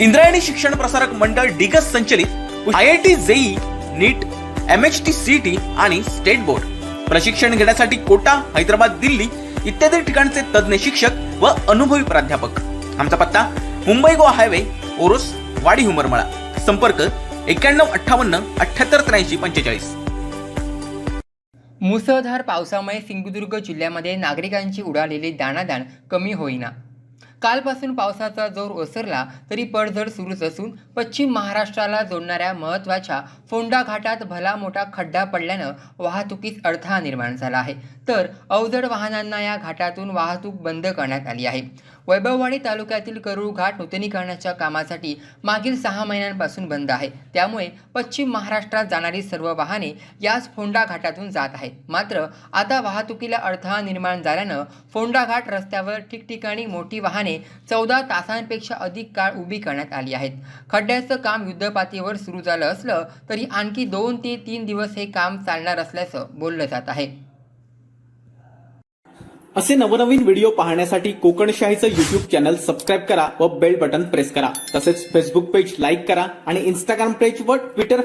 इंद्रायणी शिक्षण प्रसारक मंडळ डिगस संचलित I I T JEE NEET M H T C T आणि स्टेट बोर्ड. प्रशिक्षण घेण्यासाठी कोटा हैदराबाद दिल्ली इत्यादी ठिकाणचे तज्ज्ञ शिक्षक व अनुभवी प्राध्यापक. आमचा पत्ता मुंबई गोवा हायवे ओरोस वाडी हुमरमळा. संपर्क एक्क्याण्णव अठ्ठावन्न अठ्याहत्तर त्र्याऐंशी पंचेचाळीस. मुसळधार पावसामुळे सिंधुदुर्ग जिल्ह्यामध्ये नागरिकांची उडालेली दाणादाण कमी होईना. कालपासून पावसाचा जोर ओसरला तरी पडझड सुरूच असून पश्चिम महाराष्ट्राला जोडणाऱ्या महत्त्वाच्या फोंडा घाटात भला मोठा खड्डा पडल्यानं वाहतुकीस अडथळा निर्माण झाला आहे. तर अवजड वाहनांना या घाटातून वाहतूक बंद करण्यात आली आहे. वैभववाडी तालुक्यातील करूळ घाट नूतनीकरणाच्या कामासाठी मागील सहा महिन्यांपासून बंद आहे. त्यामुळे पश्चिम महाराष्ट्रात जाणारी सर्व वाहने याच फोंडा घाटातून जात आहेत. मात्र आता वाहतुकीला अडथळा निर्माण झाल्यानं फोंडा घाट रस्त्यावर ठिकठिकाणी मोठी वाहने वाहने चौदा तासांपेक्षा अधिक काळ उभी करण्यात आली आहेत. खड्ड्याचं काम युद्धपातळीवर सुरू झालं असलं तरी आणखी दोन ते तीन दिवस हे काम चालणार असल्याचं बोललं जात आहे. असे नवनवीन व्हिडिओ पाहण्यासाठी कोकणशाहीचं युट्यूब चॅनल सबस्क्राईब करा व बेल बटन प्रेस करा. तसेच फेसबुक पेज लाईक करा आणि इंस्टाग्राम पेज व ट्विटर